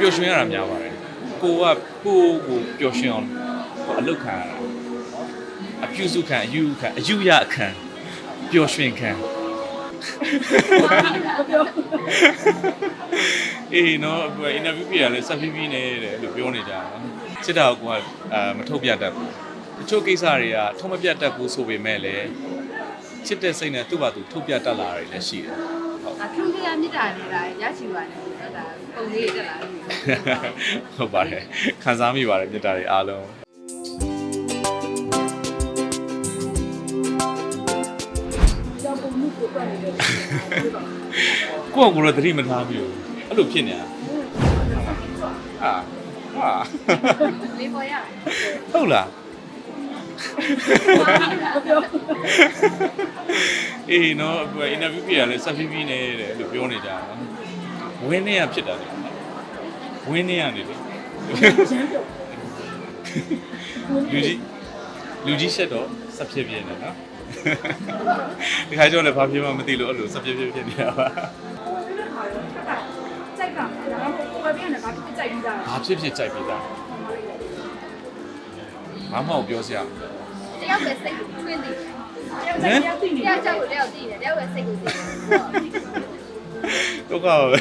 ကိုပျော်ရွှင်ရတာများပါတယ်ကိုကကိုကိုပျော်ရွှင်အောင်အလုပ်ခံရတာအပြုစုခံအယူခံအယူရခံပျော်ရွှင်ခံအေးနော်အခုအင်တာဗျူးပြရလဲဆက်ပြီးပြီးနေတယ်လို့ပြောနေကြတာစစ်တာကကိုကအာမထုတ်ပြတတ်ဘူးတချို့ကိစ္စတွေကထုံးမပြတ်တတ်ဘူးဆိုပေမဲ့လည်းချစ်တဲ့စိတ်နဲ့သူ့ဘာသူထုတ်ပြတတ်လာတာတွေလည်းရှိတယ်ဟုတ်အထူးကရမြစ်တာနေတာရရှိပါတယ် နော်ဒါပုံလေးတက်လာတယ်ဟုတ်ပါတယ်ခံစားမိပါတယ်မြတ်တာတွေအားလုံးကြောင့်ပုံမှုကိုပတ်နေတယ်ကိုယ့်ကိုယ်ကိုယ်တော့သတိမထားဘူးအဲ့လိုဖြစ်နေတာအာဟာလေးပေါ်ရဟုတ်လားအေးနော်အခုအင်တာဗျူးပြရလဲဆက်ပြီးပြီးနေတယ်လို့ပြောနေကြတာ ဝင်းနေရဖြစ်တာလေဝင်းနေရနေလေချမ်းပြုတ်လူကြီးလူကြီးရှက်တော့ဆက်ဖြစ်ပြနေနော်ဒီခါကျတော့လည်းဘာဖြစ်မှမသိလို့အဲ့လိုဆက်ဖြစ်ဖြစ်ဖြစ်နေတာပါကြိုက်တာဒါမှမဟုတ်ကိုယ်ပြန်နေဘာဖြစ်ကြိုက်ပြီးသားဘာဖြစ်ဖြစ်ကြိုက်ပြီးသားမမအောင်ပြောစရာတယောက်ပဲစိတ်ကိုထွင်းနေတယောက်ကြိုက်တယောက်သိနေတယောက်ကြောက်ကိုတယောက်သိနေတယောက်ပဲစိတ်ကိုသိနေ ဒုက္ခပါပဲ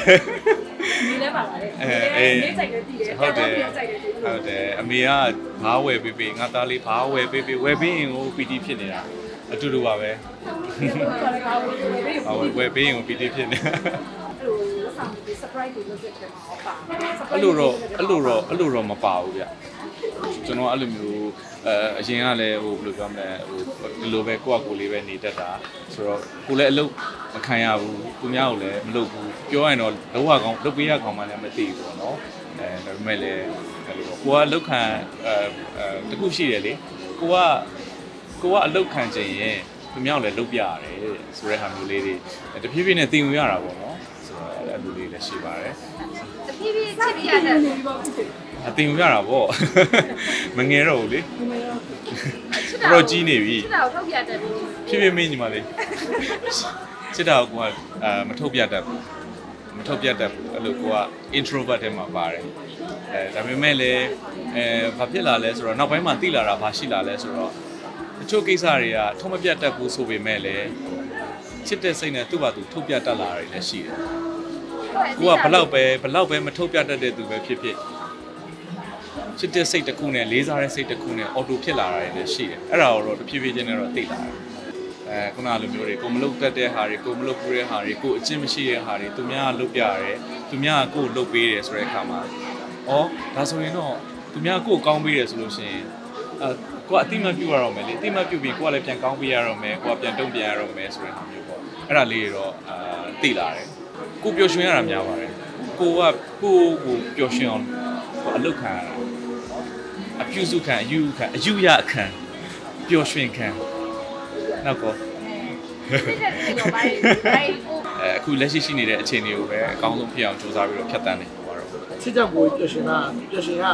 နေလဲပါလားအဲအေးနေကြိုက်တယ်သိတယ်ဟုတ်တယ်ကြိုက်တယ်သိဟုတ်တယ်အမေကဘာဝယ်ပေးပေးငါသားလေးဘာဝယ်ပေးပေးဝယ်ပေးရင်ကိုပီတီဖြစ်နေတာအတူတူပါပဲဘာလဲကောင်းလို့ပဲဘာဝယ်ဝယ်ပေးရင်ကိုပီတီဖြစ်နေတာအဲ့လိုဆောင်ပြီး surprise ကိုလုပ်ခဲ့တယ်မှာပါအဲ့လိုတော့အဲ့လိုတော့အဲ့လိုတော့မပါဘူးဗျကျွန်တော်အဲ့လိုမျိုး အဲအရင်ကလည်းဟိုဘယ်လိုပြောမလဲဟိုဒီလိုပဲကိုယ့်အကိုလေးပဲနေတတ်တာဆိုတော့ကိုလည်းအလုပ်မခံရဘူးသူများကိုလည်းမလုပ်ဘူးပြောရရင်တော့လောကကောင်းလုပ်ပေးရကောင်းမှလည်းမသိဘူးပေါ့နော်အဲဒါပေမဲ့လည်းအဲ့လိုပေါ့ကိုကအလုပ်ခံအဲအဲတခုရှိတယ်လေကိုကကိုကအလုပ်ခံခြင်းရင်သူများကိုလည်းလုပ်ပြရတယ်ဆိုတဲ့ဟာမျိုးလေးတွေတဖြည်းဖြည်းနဲ့သင်ယူရတာပေါ့နော်ဆိုတော့အဲ့လိုလေးလည်းရှိပါတယ်တဖြည်းဖြည်းချစ်ပြရတဲ့နေပြီးပါဘူးချစ် အတင်ယူရတာပေါ့မငယ်တော့ဘူးလေနေရောတော်တော်ကြီးနေပြီချစ်တာကိုထုတ်ပြတတ်တယ်ဖြည်းဖြည်းမင်းညီမလေးစစ်တာကိုကအာမထုတ်ပြတတ်ဘူးမထုတ်ပြတတ်ဘူးအဲ့လိုကိုက introvert ထဲမှာပါတယ်အဲဒါပေမဲ့လည်းအဲဘာဖြစ်လာလဲဆိုတော့နောက်ပိုင်းမှာသိလာတာဘာရှိလာလဲဆိုတော့တချို့ကိစ္စတွေကထုံးမပြတ်တတ်ဘူးဆိုပေမဲ့လည်းချစ်တဲ့စိတ်နဲ့သူ့ဘာသူထုတ်ပြတတ်လာတာတွေလည်းရှိတယ်ကိုကဘလောက်ပဲဘလောက်ပဲမထုတ်ပြတတ်တဲ့သူပဲဖြစ်ဖြစ် ချစ်တဲ့စိတ်တစ်ခုနဲ့လေးစားတဲ့စိတ်တစ်ခုနဲ့အော်တိုဖြစ်လာတာတွေလည်းရှိတယ်အဲ့ဒါတော့တဖြည်းဖြည်းချင်းနဲ့တော့သိလာတယ်အဲခုနလိုမျိုးတွေကိုမလုပ်တတ်တဲ့ဟာတွေကိုမလုပ်ဘူးတဲ့ဟာတွေကိုအကျင့်မရှိတဲ့ဟာတွေသူများကလုပ်ပြရတယ်သူများကကိုယ်လုပ်ပေးတယ်ဆိုတဲ့အခါမှာဩဒါဆိုရင်တော့သူများကိုယ်ကောင်းပေးတယ်ဆိုလို့ရှိရင်အဲကိုကအတိမတ်ပြုရတော့မယ်လေအတိမတ်ပြုပြီးကိုကလည်းပြန်ကောင်းပေးရတော့မယ်ကိုကပြန်တုံ့ပြန်ရတော့မယ်ဆိုတဲ့ဟာမျိုးပေါ့အဲ့ဒါလေးတွေတော့အာသိလာတယ်ကိုပျော်ရွှင်ရတာများပါတယ်ကိုကကိုကိုပျော်ရွှင်အောင်ကိုအလုပ်ခံရတာ အပြုစုခံအယူခံအယူရခံပျော်ရွှင်ခံနောက်ကောချစ်တဲ့စိတ်ကိုဘာလဲဘာလဲကိုအဲအခုလက်ရှိရှိနေတဲ့အခြေအနေကိုပဲအကောင်းဆုံးဖြစ်အောင်ကြိုးစားပြီးတော့ဖြတ်တန်းနေပါတော့ချစ်ကြောက်ကိုပျော်ရွှင်တာပျော်ရွှင်ရတာ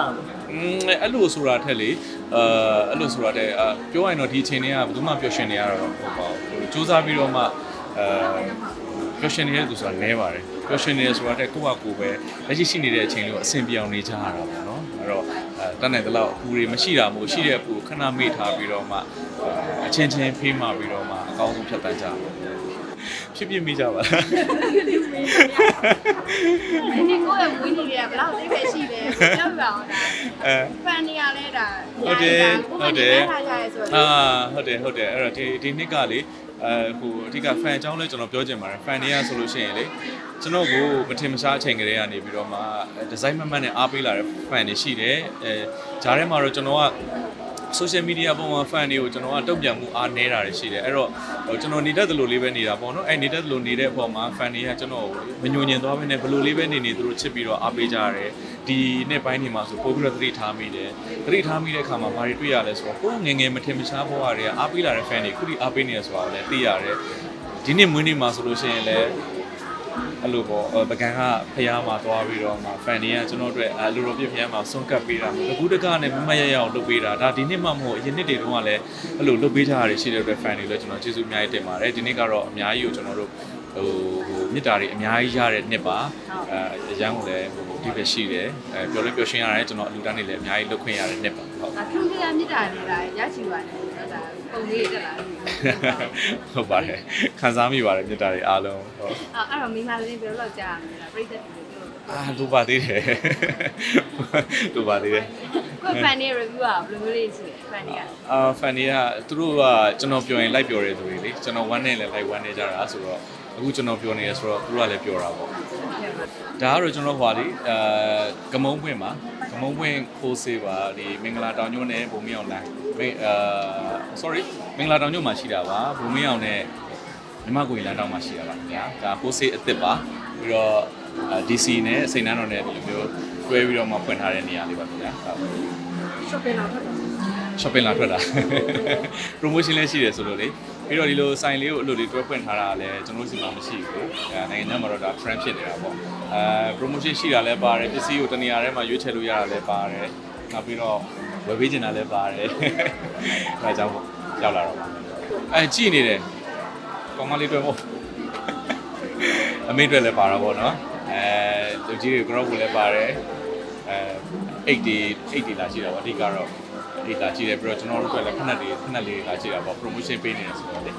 อืมအဲ့လိုဆိုတာထက်လေအဲအဲ့လိုဆိုတာတဲ့အာပြောရရင်တော့ဒီအခြေအနေကဘယ်သူမှပျော်ရွှင်နေရတော့မဟုတ်ပါဘူးကြိုးစားပြီးတော့မှအဲပျော်ရွှင်နေတဲ့သူဆိုတာနည်းပါတယ်ပျော်ရွှင်နေရဆိုတာတဲ့ကိုယ့်ဟာကိုယ်ပဲလက်ရှိရှိနေတဲ့အချိန်လေးကိုအဆင်ပြေအောင်နေကြရတာပေါ့နော်အဲ့တော့အဲ တတ်နိုင်သလောက်အပူတွေမရှိတာမို့ရှိတဲ့အပူကိုခဏမေ့ထားပြီးတော့မှအချင်းချင်းဖေးမှပြီးတော့မှအကောင်းဆုံးဖြတ်တန်းကြပါဖြစ်ဖြစ်မိကြပါလားဒီကိုရဲ့ဝင်းနေရဘလောက်သိပဲရှိတယ်ပြောပြအောင်ဒါအဲဖန်နေရလဲဒါဟုတ်တယ်ဟုတ်တယ်ထားကြရဲဆိုအာတော့ဟုတ်တယ်ဟုတ်တယ်အဲ့တော့ဒီဒီနှစ်ကလေ အဲဟိုအဓိက fan အကြောင်းလဲကျွန်တော်ပြောချင်ပါတယ် fan တွေကဆိုလို့ရှိရင်လေကျွန်တော်ကိုမထင်မရှားအချိန်ကလေးကနေပြီးတော့မှဒီဇိုင်းမတ်မတ်နဲ့အားပေးလာတဲ့ fan တွေရှိတယ်အဲဂျားထဲမှာတော့ကျွန်တော်က social media ပုံမှာ fan တွေကိုကျွန်တော်ကတုံ့ပြန်မှုအားနည်းတာတွေရှိတယ်အဲ့တော့ဟိုကျွန်တော်နေတတ်သလိုလေးပဲနေတာပေါ့နော်အဲ့နေတတ်သလိုနေတဲ့အပေါ်မှာ fan တွေကကျွန်တော်ကိုမညွညင်သွားဘဲနဲ့ဘလိုလေးပဲနေနေသူတို့ချစ်ပြီးတော့အားပေးကြရတယ်ဒီနှစ်ပိုင်းတွေမှာဆိုပို့ပြီးတော့သတိထားမိတယ်သတိထားမိတဲ့အခါမှာဘာတွေတွေ့ရလဲဆိုတော့ကိုယ်ငယ်ငယ်မထင်မရှားဘဝတွေကအားပေးလာတဲ့ fan တွေခုထိအားပေးနေရဆိုတာကိုလည်းသိရတယ်ဒီနှစ်မွေးနေ့မှာဆိုလို့ရှိရင်လည်း အဲ့လိုပေါ့ပကံကဖျားမှာသွားပြီးတော့မှ fan တွေကကျွန်တော်တို့အလိုလိုပြဖျားမှာဆွန့်ကပ်ပေးတာတကူတကနဲ့မမရရအောင်လုပ်ပေးတာဒါဒီနှစ်မှမဟုတ်အရင်နှစ်တွေတုန်းကလည်းအဲ့လိုလုပ်ပေးကြရတဲ့ရှိတဲ့အတွက် fan တွေလည်းကျွန်တော်ကျေးဇူးအများကြီးတင်ပါတယ်ဒီနှစ်ကတော့အများကြီးကိုကျွန်တော်တို့ဟဟိုဟိုမြစ်တာတွေအများကြီးရတဲ့နှစ်ပါအဲအရန်ကိုလည်းဟိုဒီပဲရှိတယ်အဲပျော်လင်းပျော်ရွှင်ရတယ်ကျွန်တော်အလူတန်းနေလည်းအများကြီးလုပ်ခွင့်ရတဲ့နှစ်ပါဟုတ်ဒါထူးထူးခြားမြစ်တာတွေကရရှိပါတယ်နော်ဒါ ပုံလေးတက်လာတယ်ဟုတ်ပါတယ်ခံစားမိပါတယ်မြစ်တာတွေအားလုံးဟုတ်အဲ့အဲ့တော့မိမလေးဘယ်လိုလောက်ကြာမလဲပြိတ္တတွေပြောအာလူပါသေးတယ်လူပါသေးတယ်ကိုဖန်နေ review อ่ะဘယ်လိုလေးရှိလဲဖန်နေကအာဖန်တွေကသူတို့ကကျွန်တော်ပြောရင်လိုက်ပြောရဲသူတွေလေကျွန်တော်ဝမ်းနဲ့လည်းလိုက်ဝမ်းနေကြတာဆိုတော့အခုကျွန်တော်ပြောနေရဆိုတော့သူတို့ကလည်းပြောတာပေါ့ဒါကတော့ကျွန်တော်ဟွာလေအာကမုံပွင့်ပါက မုံပွင့်ခိုးစေးပါဒီမင်္ဂလာတောင်ညွန့်နဲ့ဘုံမင်းအောင်လမ်းမင်အာ sorry မင်္ဂလာတောင်ညွန့်မှာရှိတာပါဘုံမင်းအောင်နဲ့မြမကိုရင်လမ်းတောင်မှာရှိတာပါခင်ဗျာဒါခိုးစေးအစ်စ်ပါပြီးတော့အာ DC နဲ့စိန်နှန်းတော်နဲ့ဒီလိုမျိုးတွဲပြီးတော့မှဖွင့်ထားတဲ့နေရာလေးပါခင်ဗျာဟုတ် shopping လောက်ထွက်တယ် shopping လာထွက်တာ promotion လည်းရှိတယ်ဆိုလို့လေ ပြီးတော့ဒီလိုဆိုင်လေးကိုအလိုလေးတွဲဖွင့်ထားတာလည်းကျွန်တော်တို့စီမှာမရှိဘူးအဲနိုင်ငံခြားမှာတော့ဒါ trend ဖြစ်နေတာပေါ့အဲ promotion ရှိတာလည်းပါတယ်ပစ္စည်းကိုတနေရာထဲမှာရွေးချယ်လို့ရတာလည်းပါတယ်နောက်ပြီးတော့ဝယ်ပေးချင်တာလည်းပါတယ်အဲဒါကြောင့်ရောက်လာတော့ပါအဲကြည့်နေတယ်ကောင်မလေးတွေ့မို့အမေတွေ့လည်းပါတာပေါ့နော်အဲလူကြီးတွေ group ကိုလည်းပါတယ်အဲ8ဒီ8ဒီလာရှိတာပေါ့အဓိကတော့ ဒီလာကြည့်တယ်ပြီးတော့ကျွန်တော်တို့ကလည်းခဏလေးခဏလေးလာကြည့်တာပေါ့ promotion ပေးနေတယ်ဆိုတော့လေ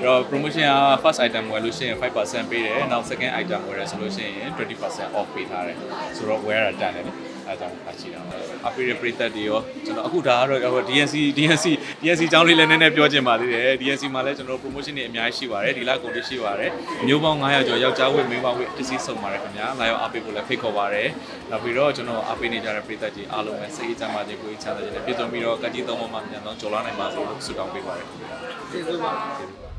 ပြီးတော့ promotion က first item ဝယ်လို့ရှိရင်5%ပေးတယ်နောက် second item ဝယ်ရဆိုလို့ရှိရင်20% off ပေးထားတယ်ဆိုတော့ဝယ်ရတာတန်တယ်လေအဲဒါကြောင့်လာကြည့်တာအပိရပရိသတ်တွေရောကျွန်တော်အခုဒါကတော့ DNC DNC DNC အကြောင်းလေးလည်းနည်းနည်းပြောချင်ပါသေးတယ် DNC မှာလည်းကျွန်တော် promotion တွေအများကြီးရှိပါတယ်ဒီလကုန်တွေရှိပါတယ်မျိုးပေါင်း900ကျော်ယောက်ျားဝတ်မိန်းမဝတ်တစ်စီးစုံပါတယ်ခင်ဗျာလာရောက်အားပေးဖို့လည်းဖိတ်ခေါ်ပါတယ်နောက်ပြီးတော့ကျွန်တော်အားပေးနေကြတဲ့ပရိသတ်ကြီးအားလုံးပဲစိတ်အေးချမ်းပါစေကိုယ်ချမ်းသာခြင်းနဲ့ပြည့်စုံပြီးတော့ကကြီးသုံးပေါ်မှာမြန်သောကြော်လာနိုင်ပါစေလို့ဆုတောင်းပေးပါတယ်ကျေးဇူးပါကျေးဇူးပါ